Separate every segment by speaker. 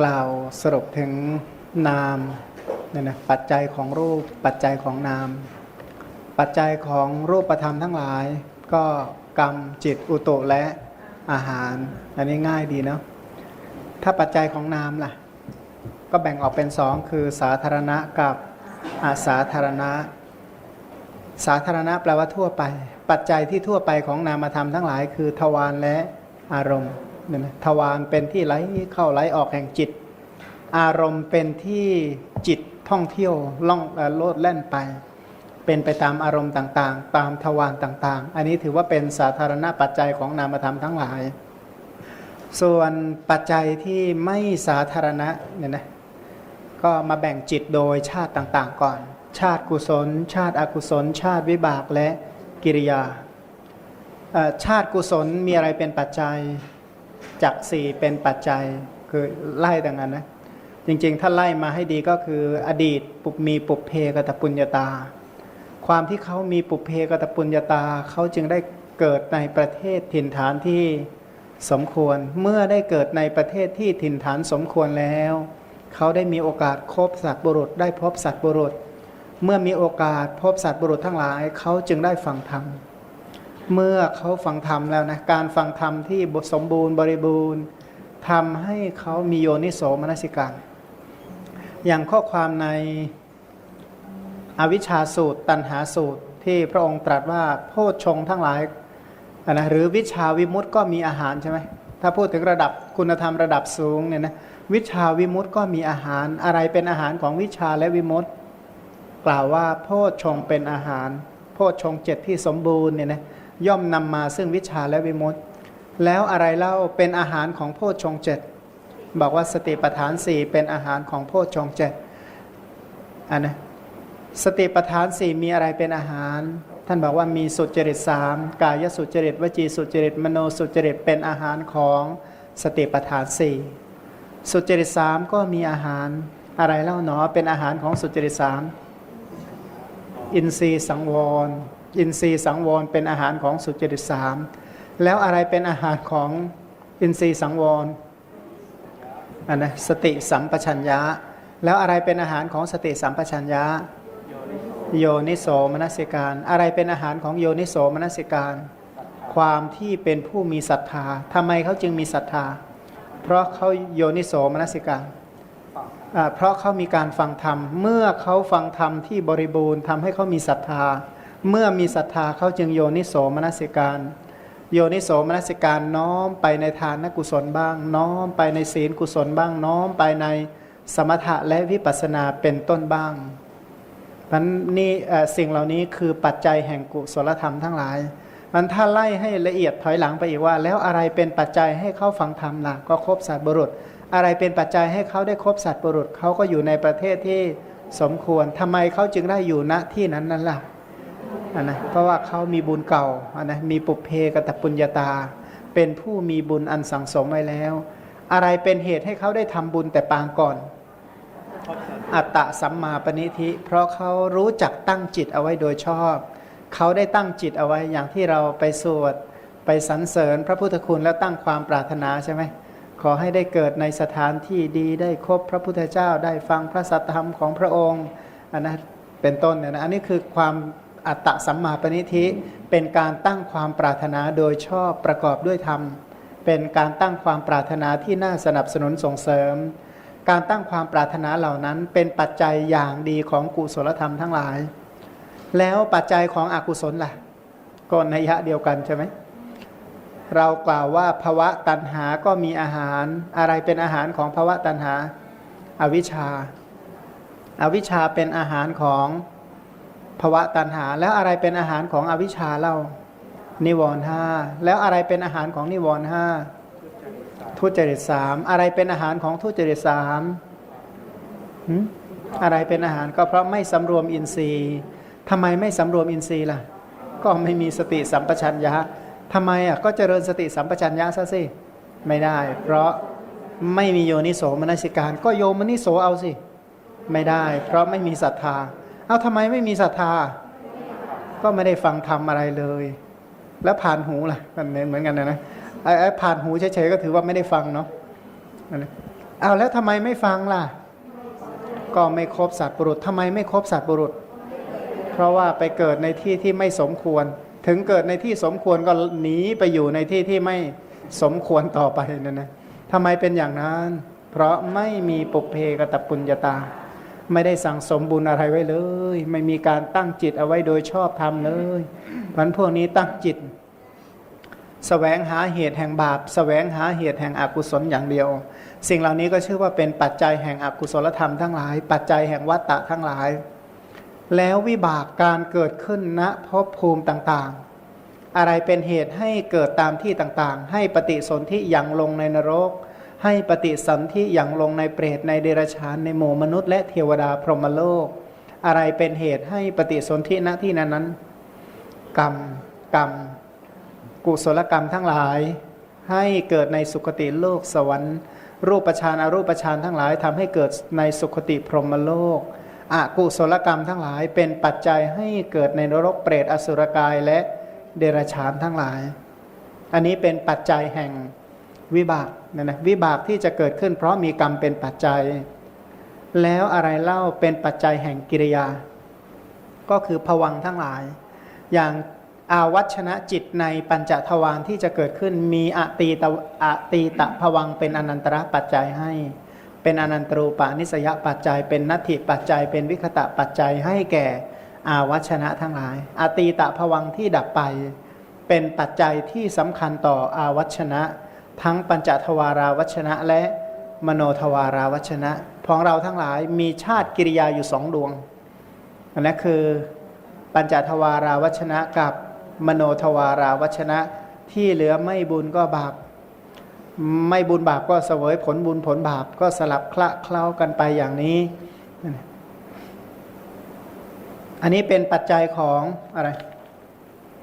Speaker 1: กล่าวสรุปถึงนามเนี่ยนะปัจจัยของรูปปัจจัยของนาม ปัจจัยของรูปธรรมทั้งหลาย ก็กรรมจิตอุตุและอาหาร อันนี้ง่ายดีเนาะถ้าปัจจัยของนามล่ะ ก็แบ่งออกเป็นสองคือสาธารณะกับอาสาธารณะ สาธารณะแปลว่าทั่วไป ปัจจัยที่ทั่วไปของนามธรรมทั้งหลาย คือทวารและอารมณ์ เนี่ยนะทวารเป็นที่ไหลเข้าไหลออกแห่งจิต อารมณ์เป็นที่จิตท่องเที่ยวล่องโลดแล่นไป เป็นไปตามอารมณ์ต่างๆ ตามทวารต่างๆ อันนี้ถือว่าเป็นสาธารณปัจจัยของนามธรรมทั้งหลาย ส่วนปัจจัยที่ไม่สาธารณะเนี่ยนะก็มาแบ่งจิตโดยชาติต่างๆ ก่อน ชาติกุศล ชาติอกุศล ชาติวิบากและกิริยาชาติกุศลมีอะไรเป็นปัจจัย จักสี่เป็นปัจจัยคือไล่ดังนั้นนะ จริงๆ ถ้าไล่มาให้ดีก็คืออดีตปุมีปุเพกตปุญญาตา ความที่เขามีปุเพกตปุญญาตาเขาจึงได้เกิดในประเทศถิ่นฐานที่สมควร เมื่อได้เกิดในประเทศที่ถิ่นฐานสมควรแล้ว เขาได้มีโอกาสคบสัตว์บุรุษได้พบสัตว์บุรุษ เมื่อมีโอกาสพบสัตว์บุรุษทั้งหลาย เขาจึงได้ฟังธรรม เมื่อเขาฟังธรรมแล้วนะการฟังธรรมที่สมบูรณ์บริบูรณ์ทำให้เขามีโยนิโสมนสิการอย่างข้อความในอวิชชาสูตร ตันหาสูตรที่พระองค์ตรัสว่าโพชฌงทั้งหลายนะหรือวิชาวิมุตติก็มีอาหารใช่ไหมถ้าพูดถึงระดับคุณธรรมระดับสูงเนี่ยนะวิชาวิมุตติก็มีอาหารอะไรเป็นอาหารของวิชาและวิมุตติกล่าวว่าโพชฌงเป็นอาหาร โพชฌงเจ็ดที่สมบูรณ์เนี่ยนะ ย่อมนำมาซึ่งวิชาและวิมุตติ แล้วอะไรเล่าเป็นอาหารของโพชฌงเจ็ดบอกว่าสติปัฏฐานสี่เป็นอาหารของโพชฌงเจ็ดอันนะสติปัฏฐานสี่มีอะไรเป็นอาหาร ท่านบอกว่ามีสุจริตสามกายสุจริตวจีสุจริตมโนสุจริตเป็นอาหารของสติปัฏฐานสี่สุจริตสามก็มีอาหารอะไรเล่าหนอเป็นอาหารของสุจริตสามอินทรีย์สังวร อินทรีย์สังวรเป็นอาหารของสุจริตสามแล้วอะไรเป็นอาหารของอินทรีย์สังวรอันนะสติสัมปชัญญะ แล้วอะไรเป็นอาหารของสติสัมปชัญญะ โยนิโสมนสิการ อะไรเป็นอาหารของโยนิโสมนสิการ ความที่เป็นผู้มีศรัทธาทำไมเขาจึงมีศรัทธา เพราะเขาโยนิโสมนสิการเพราะเขามีการฟังธรรม เมื่อเขาฟังธรรมที่บริบูรณ์ทำให้เขามีศรัทธา เมื่อมีศรัทธาเขาจึงโยนิโสมนสิการ โยนิโสมนสิการน้อมไปในทานกุศลบ้าง น้อมไปในศีลกุศลบ้าง น้อมไปในสมถะและวิปัสสนาเป็นต้นบ้างมันนี่สิ่งเหล่านี้คือปัจจัยแห่งกุศลธรรมทั้งหลาย มันถ้าไล่ให้ละเอียดถอยหลังไปอีกว่า แล้วอะไรเป็นปัจจัยให้เขาฟังธรรมล่ะก็ครบสัตว์บุรุษ อะไรเป็นปัจจัยให้เขาได้ครบสัตว์บุรุษเขาก็อยู่ในประเทศที่สมควรทำไมเขาจึงได้อยู่ณที่นั้นนั่นล่ะ นนะเพราะว่าเขามีบุญเก่าอันนะมีปุเพกตปุญญาตา เป็นผู้มีบุญอันสังสมไว้แล้ว อะไรเป็นเหตุให้เขาได้ทำบุญแต่ปางก่อน อัตตะสัมมาปณิธิ เพราะเขารู้จักตั้งจิตเอาไว้โดยชอบ เขาได้ตั้งจิตเอาไว้อย่างที่เราไปสวดไปสรรเสริญพระพุทธคุณแล้วตั้งความปรารถนาใช่ไหมขอให้ได้เกิดในสถานที่ดีได้คบพระพุทธเจ้าได้ฟังพระสัทธรรมของพระองค์อันนะเป็นต้นเนี่ยนะอันนี้คือความ อัตตะสัมมาปณิธิเป็นการตั้งความปรารถนาโดยชอบประกอบด้วยธรรม เป็นการตั้งความปรารถนาที่น่าสนับสนุนส่งเสริม การตั้งความปรารถนาเหล่านั้น เป็นปัจจัยอย่างดีของกุศลธรรมทั้งหลาย แล้วปัจจัยของอกุศลล่ะก็นัยยะเดียวกันใช่ไหมเรากล่าวว่าภวะตันหาก็มีอาหารอะไรเป็นอาหารของภวะตันหา อวิชชาอาวิชชาเป็นอาหารของ ภวะตันหา แล้วอะไรเป็นอาหารของอวิชชาเล่า นิวรณ์ห้าแล้วอะไรเป็นอาหารของนิวรณ์ห้าทุจริตสามอะไรเป็นอาหารของทุจริตสามอะไรเป็นอาหารก็เพราะไม่สำรวมอินทรีย์ทำไมไม่สำรวมอินทรีย์ล่ะ ก็ไม่มีสติสัมปชัญญะทำไมอะก็เจริญสติสัมปชัญญะซะสิไม่ได้ เพราะไม่มีโยนิโสมนสิการ ก็โยมนิโสเอาสิ ไม่ได้ เพราะไม่มีศรัทธา เอาทำไมไม่มีศรัทธา ก็ไม่ได้ฟังธรรมอะไรเลย แล้วผ่านหูล่ะกันเหมือนกันนะนะไอ้ผ่านหูเฉยๆก็ถือว่าไม่ได้ฟังเนาะนั่นแหละเอาแล้วทำไมไม่ฟังล่ะ ก็ไม่ครบสัตว์บุรุษทำไมไม่ครบสัตว์บุรุษ เพราะว่าไปเกิดในที่ที่ไม่สมควร ถึงเกิดในที่สมควรก็หนีไปอยู่ในที่ที่ไม่สมควรต่อไปนั่นนะทำไมเป็นอย่างนั้น เพราะไม่มีปุเพกตปุญญาตา ไม่ได้สั่งสมบุญอะไรไว้เลย ไม่มีการตั้งจิตเอาไว้โดยชอบธรรมเลยพันพวกนี้ตั้งจิตแสวงหาเหตุแห่งบาปแสวงหาเหตุแห่งอกุศลอย่างเดียว สิ่งเหล่านี้ก็ชื่อว่าเป็นปัจจัยแห่งอกุศลธรรมทั้งหลาย ปัจจัยแห่งวัตตะทั้งหลาย แล้ววิบากการเกิดขึ้นณภพภูมิต่างๆ อะไรเป็นเหตุให้เกิดตามที่ต่างๆ ให้ปฏิสนธิอย่างลงในนรก ให้ปฏิสันธิอย่างลงในเปรตในเดรัจฉานในหมู่มนุษย์และเทวดาพรหมโลก อะไรเป็นเหตุให้ปฏิสนธิณที่นั้นนั้น กรรมกรรม กุศลกรรมทั้งหลาย ให้เกิดในสุคติโลกสวรรค์ รูปฌานอรูปฌานทั้งหลายทำให้เกิดในสุคติพรหมโลกอกุศลกรรมทั้งหลายเป็นปัจจัยให้เกิดในนรกเปรตอสุรกายและเดรัจฉานทั้งหลาย อันนี้เป็นปัจจัยแห่ง วิบากนะนะวิบากที่จะเกิดขึ้น เพราะมีกรรมเป็นปัจจัย แล้วอะไรเล่าเป็นปัจจัยแห่งกิริยา ก็คือผวังทั้งหลาย อย่างอาวัชนะจิตในปัญจทวารที่จะเกิดขึ้นมีอตีตะอตีตะผวังเป็นอนันตระปัจจัยให้ เป็นอนันตรูปานิสยปัจจัย เป็นนัตถิปัจจัย เป็นวิคตะปัจจัยให้แก่อาวัชนะทั้งหลาย อตีตะผวังที่ดับไป เป็นปัจจัยที่สำคัญต่ออาวัชนะ ทั้งปัญจทวาราวัชนะและมโนทวาราวัชนะของเราทั้งหลายมีชาติกิริยาอยู่สองดวงอันนั้นคือปัญจทวาราวัชนะกับมโนทวาราวัชนะที่เหลือไม่บุญก็บาป ไม่บุญบาปก็เสวยผลบุญผลบาปก็สลับคละเคล้ากันไปอย่างนี้ อันนี้เป็นปัจจัยของอะไร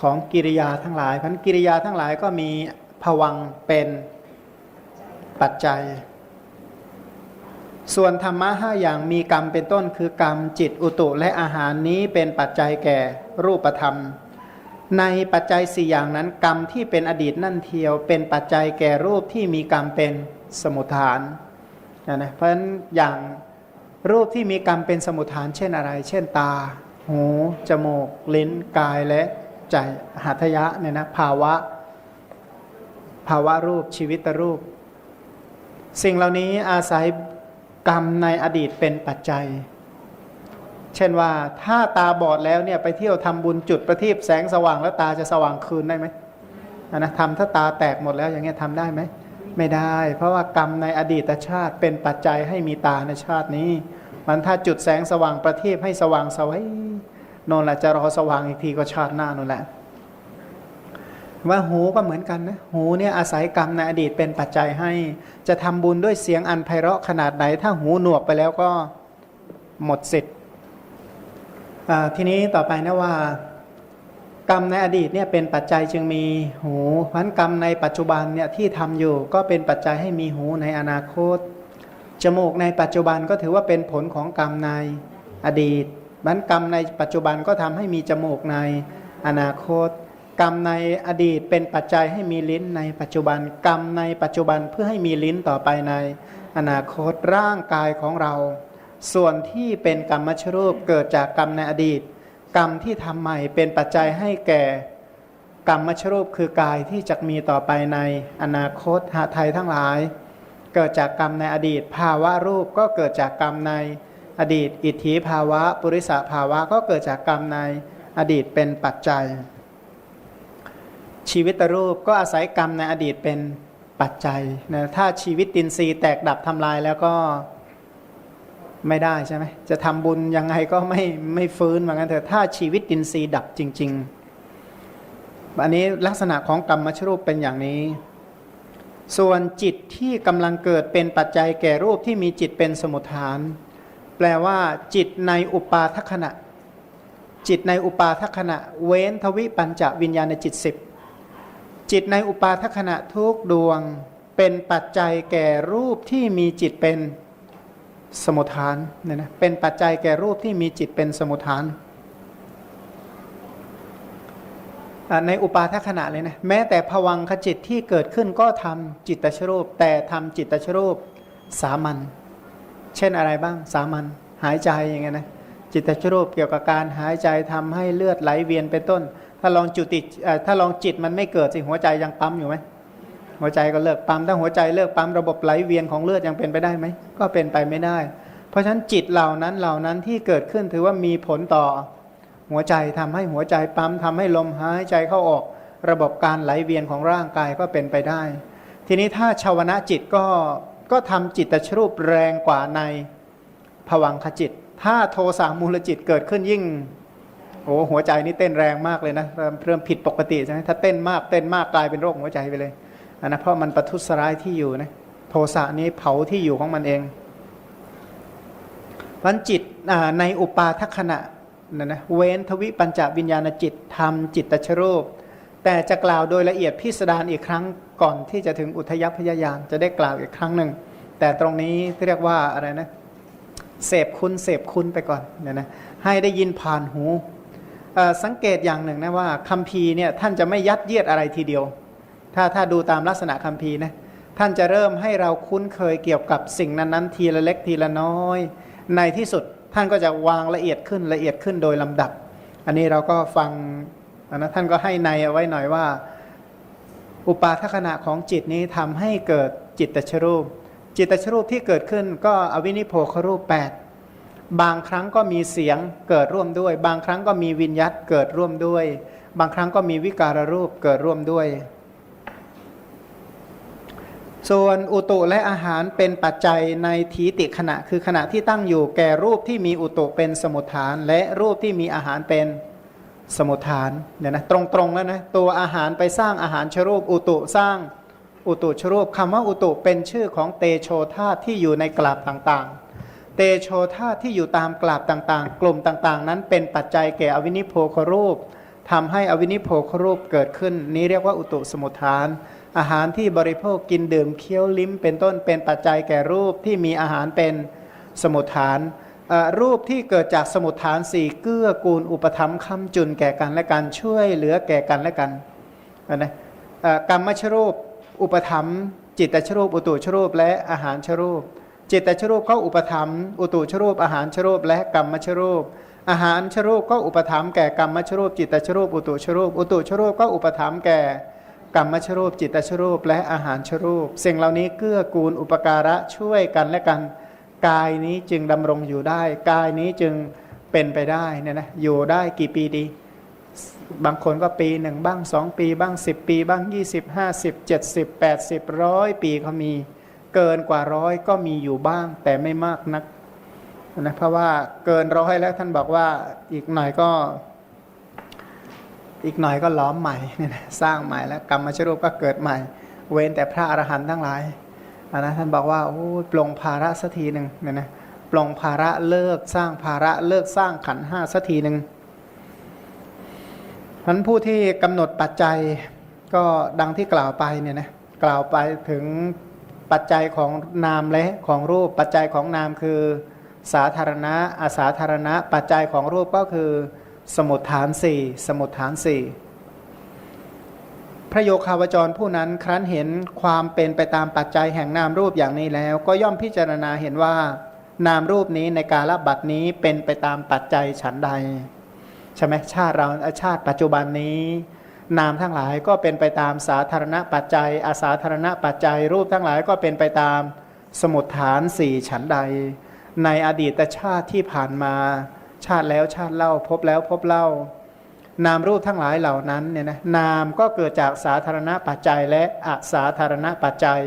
Speaker 1: ของกิริยาทั้งหลายพันกิริยาทั้งหลายก็มี ผวังเป็นปัจจัย ส่วนธรรมะห้าอย่างมีกรรมเป็นต้นคือกรรมจิตอุตุและอาหารนี้เป็นปัจจัยแก่รูปธรรม ในปัจจัยสี่อย่างนั้น กรรมที่เป็นอดีตนั่นเทียว เป็นปัจจัยแก่รูปที่มีกรรมเป็นสมุทฐานนะนะเพราะฉะนั้นอย่างรูปที่มีกรรมเป็นสมุทฐาน เช่นอะไร เช่นตา หู จมูก ลิ้น กายและใจหัตถยะเนี่ยนะภาวะ ภาวะรูปชีวิตรูป สิ่งเหล่านี้อาศัยกรรมในอดีตเป็นปัจจัย เช่นว่าถ้าตาบอดแล้วเนี่ยไปเที่ยวทำบุญจุดประทีปแสงสว่างแล้วตาจะสว่างคืนได้ไหมนนะทำถ้าตาแตกหมดแล้วอย่างเงี้ยทำได้ไหมไม่ได้ เพราะว่ากรรมในอดีตชาติเป็นปัจจัยให้มีตาในชาตินี้ มันถ้าจุดแสงสว่างประทีปให้สว่างสวัยนนแหละจะรอสว่างอีกทีก็ชาติหน้านั่นแหละ ว่าหูก็เหมือนกันนะหูเนี่ยอาศัยกรรมในอดีตเป็นปัจจัยให้ จะทำบุญด้วยเสียงอันไพเราะขนาดไหน ถ้าหูหนวกไปแล้วก็หมดสิทธิ์ทีนี้ต่อไปนะว่ากรรมในอดีตเนี่ยเป็นปัจจัยจึงมีหูเพราะฉะนั้นกรรมในปัจจุบันเนี่ยที่ทำอยู่ก็เป็นปัจจัยให้มีหูในอนาคต จมูกในปัจจุบันก็ถือว่าเป็นผลของกรรมในอดีตบันกรรมในปัจจุบันก็ทำให้มีจมูกในอนาคต กรรมในอดีตเป็นปัจจัยให้มีลิ้นในปัจจุบันกรรมในปัจจุบันเพื่อให้มีลิ้นต่อไปในอนาคตร่างกายของเรา ส่วนที่เป็นกรรมชรูปเกิดจากกรรมในอดีต กรรมที่ทำใหม่เป็นปัจจัยให้แก่กรรมชรูปคือกายที่จะมีต่อไปในอนาคตหาไทยทั้งหลาย เกิดจากกรรมในอดีต ภาวะรูปก็เกิดจากกรรมในอดีต อิทธิภาวะ ปุริสภาวะก็เกิดจากกรรมในอดีตเป็นปัจจัย ชีวิตรูปก็อาศัยกรรมในอดีตเป็นปัจจัยนะถ้าชีวิตตินทรีย์แตกดับทำลายแล้วก็ไม่ได้ใช่ไหมจะทำบุญยังไงก็ไม่ไม่ฟื้นเหมือนกันเถอะถ้าชีวิตตินทรีย์ดับจริง ๆ อันนี้ลักษณะของกรรมมชรูปเป็นอย่างนี้ ส่วนจิตที่กำลังเกิดเป็นปัจจัยแก่รูปที่มีจิตเป็นสมุทฐาน แปลว่า จิตในอุปาทขณะ จิตในอุปาทขณะ เว้นทวิปัญจวิญญาณจิตสิบ จิตในอุปาทขณะทุกดวงเป็นปัจจัยแก่รูปที่มีจิตเป็นสมุทฐานเนี่ยนะเป็นปัจจัยแก่รูปที่มีจิตเป็นสมุทฐานในอุปาทขณะเลยนะแม้แต่ผวังขจิตที่เกิดขึ้นก็ทำจิตตชรูป แต่ทำจิตตชรูปสามัญเช่นอะไรบ้างสามัญหายใจอย่างเงี้ยนะจิตตชรูปเกี่ยวกับการหายใจทำให้เลือดไหลเวียนเป็นต้น ถ้าลองจุติถ้าลองจิตมันไม่เกิดสิหัวใจยังปั๊มอยู่ไหมหัวใจก็เลิกปั๊มถ้าหัวใจเลิกปั๊มระบบไหลเวียนของเลือดยังเป็นไปได้ไหมก็เป็นไปไม่ได้ เพราะฉะนั้นจิตเหล่านั้นเหล่านั้นที่เกิดขึ้นถือว่ามีผลต่อหัวใจทำให้หัวใจปั๊มทำให้ลมหายใจเข้าออก ระบบการไหลเวียนของร่างกายก็เป็นไปได้ ทีนี้ถ้าชาวนะจิตก็ก็ทำจิตตชรูปแรงกว่าในผวังขจิต ถ้าโทสามูลจิตเกิดขึ้นยิ่ง โอ้หัวใจนี่เต้นแรงมากเลยนะเริ่มเริ่มผิดปกติใช่ไหมถ้าเต้นมากเต้นมากกลายเป็นโรคหัวใจไปเลยอันนะเพราะมันประทุษร้ายที่อยู่นะโทสะนี้เผาที่อยู่ของมันเองพันจิตในอุปาทัขณะนะนะเว้นทวิปัญจวิญญาณจิตทำจิตตชรูป แต่จะกล่าวโดยละเอียดพิสดารอีกครั้งก่อนที่จะถึงอุทยพยายานจะได้กล่าวอีกครั้งหนึ่ง แต่ตรงนี้ที่เรียกว่าอะไรนะเสพคุณเสพคุณไปก่อนเนี่ยนะให้ได้ยินผ่านหู สังเกตอย่างหนึ่งนะว่าคัมภีร์เนี่ยท่านจะไม่ยัดเยียดอะไรทีเดียว ถ้าถ้าดูตามลักษณะคัมภีร์นะท่านจะเริ่มให้เราคุ้นเคยเกี่ยวกับสิ่งนั้นๆ ทีละเล็กทีละน้อย ในที่สุดท่านก็จะวางละเอียดขึ้นละเอียดขึ้นโดยลำดับ อันนี้เราก็ฟังอันนะท่านก็ให้ในเอาไว้หน่อยว่า อุปาทขณะของจิตนี้ทำให้เกิดจิตตชรูป จิตตชรูปที่เกิดขึ้นก็อวินิโพครูป 8 บางครั้งก็มีเสียงเกิดร่วมด้วย บางครั้งก็มีวิญญัตเกิดร่วมด้วย บางครั้งก็มีวิการรูปเกิดร่วมด้วย ส่วนอุตุและอาหารเป็นปัจจัยในทีติขณะ คือขณะที่ตั้งอยู่แก่รูปที่มีอุตุเป็นสมุทฐาน และรูปที่มีอาหารเป็นสมุทฐานเนี่ยนะตรงๆแล้วนะตัวอาหารไปสร้างอาหารชรูปอุตุสร้างอุตุชรูปคำว่าอุตุเป็นชื่อของเตโชธาตุที่อยู่ในกลาบต่างๆ ตโชธาที่อยู่ตามกลาบต่างๆ กลุ่มต่างๆ นั้นเป็นปัจจัยแก่อวินิโพครูปทำให้อวินิโพครูปเกิดขึ้น นี้เรียกว่าอุตุสมุทฐาน อาหารที่บริโภคกินดื่มเคี้ยวลิ้ม เป็นต้นเป็นปัจจัยแก่รูปที่มีอาหารเป็นสมุทฐานรูปที่เกิดจากสมุทฐานสี่เกื้อกูลอุปธรรมคำจุนแก่กันและกันช่วยเหลือแก่กันและกันนะกรรมชรูป อุปธรรม จิตตชรูป อุตุชรูป และอาหารชรูป จิตตชรูปก็อุปธรรมอุตุชรูปอาหารชรูปและกรรมชรูป อาหารชรูปก็อุปธรรมแก่กรรมชรูป จิตตชรูปอุตุชรูปอุตุชรูปก็อุปธรรมแก่กรรมชรูป จิตตชรูปและอาหารชรูป สิ่งเหล่านี้เกื้อกูลอุปการะช่วยกันและกันกายนี้จึงดำรงอยู่ได้ กายนี้จึงเป็นไปได้เนี่ยนะอยู่ได้กี่ปีดี บางคนก็ปีหนึ่งบ้างสองปีบ้างสิบปีบ้างยี่สิบห้าสิบเจ็ดสิบแปดสิบร้อยปีเขามี เกินกว่าร้อยก็มีอยู่บ้าง แต่ไม่มากนักนะเพราะว่าเกินร้อยแล้วท่านบอกว่าอีกหน่อยก็ อีกหน่อยก็ล้อมใหม่เนี่ยนะสร้างใหม่แล้วกรรมชรูปก็เกิดใหม่ เว้นแต่พระอรหันต์ทั้งหลายนะท่านบอกว่าโอ้ปลงภาระสักทีหนึ่งเนี่ยนะปลงภาระเลิกสร้างภาระเลิกสร้างขันห้าสักทีหนึ่งพันผู้ที่กำหนดปัจจัยก็ดังที่กล่าวไปเนี่ยนะกล่าวไปถึง ปัจจัยของนามและของรูปปัจจัยของนามคือ สาธารณะอาสาธารณะ ปัจจัยของรูปก็คือ สมุทฐานสี่สมุทฐานสี่พระโยคาวจรผู้นั้นครั้นเห็นความเป็นไปตามปัจจัยแห่งนามรูปอย่างนี้แล้ว ก็ย่อมพิจารณาเห็นว่า นามรูปนี้ในกาลบัดนี้เป็นไปตามปัจจัยฉันใด ใช่ไหมชาติเราชาติปัจจุบันนี้ นามทั้งหลายก็เป็นไปตามสาธารณปัจจัย อาสาธารณปัจจัย รูปทั้งหลายก็เป็นไปตามสมุดฐานสี่ฉันใด ในอดีตชาติที่ผ่านมา ชาติแล้วชาติเล่าพบแล้วพบเล่า นามรูปทั้งหลายเหล่านั้นเนี่ยนะนามก็เกิดจากสาธารณปัจจัย และอาสาธารณปัจจัย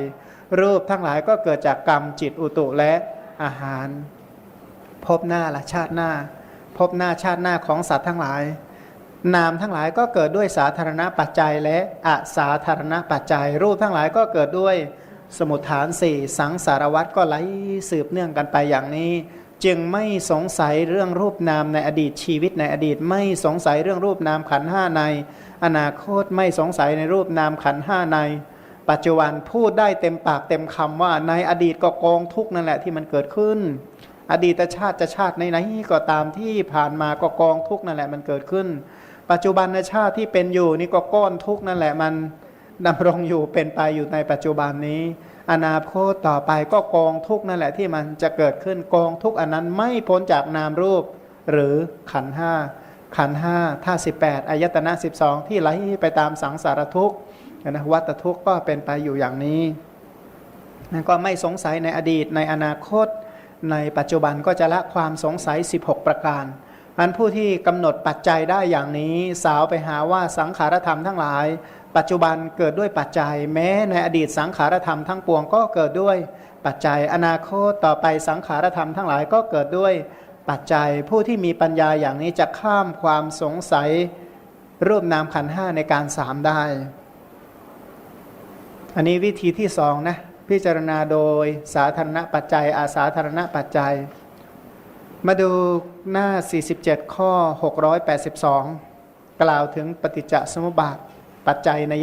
Speaker 1: รูปทั้งหลายก็เกิดจากกรรมจิตอุตุและอาหาร พบหน้าละชาติหน้า พบหน้าชาติหน้าของสัตว์ทั้งหลาย นามทั้งหลายก็เกิดด้วยสาธารณปัจจัยและอาสาธารณปัจจัย รูปทั้งหลายก็เกิดด้วยสมุทฐานสี่สังสารวัตรก็ไหลสืบเนื่องกันไปอย่างนี้ จึงไม่สงสัยเรื่องรูปนามในอดีตชีวิตในอดีต ไม่สงสัยเรื่องรูปนามขันห้าใน อนาคตไม่สงสัยในรูปนามขันห้าใน ปัจจุบันพูดได้เต็มปากเต็มคำว่าในอดีตก็กองทุกนั่นแหละที่มันเกิดขึ้น อดีตชาติจะชาติไหนๆก็ตามที่ผ่านมาก็กองทุกนั่นแหละมันเกิดขึ้น ปัจจุบันชาติที่เป็นอยู่นี่ก็ก้อนทุกนั่นแหละมันดำรงอยู่เป็นไปอยู่ในปัจจุบันนี้ อนาคตต่อไปก็กองทุกนั่นแหละที่มันจะเกิดขึ้นกองทุกอันนั้นไม่พ้นจากนามรูป หรือขันห้าขันห้าท่าสิบแปดอายตนะสิบสองที่ไหลไปตามสังสารทุกข์นะวัตทุกข์ก็เป็นไปอยู่อย่างนี้นั่นก็ไม่สงสัยในอดีตในอนาคต ในปัจจุบันก็จะละความสงสัย 16 ประการ อันผู้ที่กำหนดปัจจัยได้อย่างนี้สาวไปหาว่าสังขารธรรมทั้งหลาย ปัจจุบันเกิดด้วยปัจจัย แม้ในอดีตสังขารธรรมทั้งปวงก็เกิดด้วยปัจจัย อนาคตต่อไปสังขารธรรมทั้งหลายก็เกิดด้วยปัจจัย ผู้ที่มีปัญญาอย่างนี้จะข้ามความสงสัยรูปนามขันห้าในการสามได้ อันนี้วิธีที่สองนะพิจารณาโดยสาธารณปัจจัยอาสาธารณปัจจัย มาดูหน้า 47 ข้อ 682 กล่าวถึงปฏิจจสมุปบาทปัจจัยใน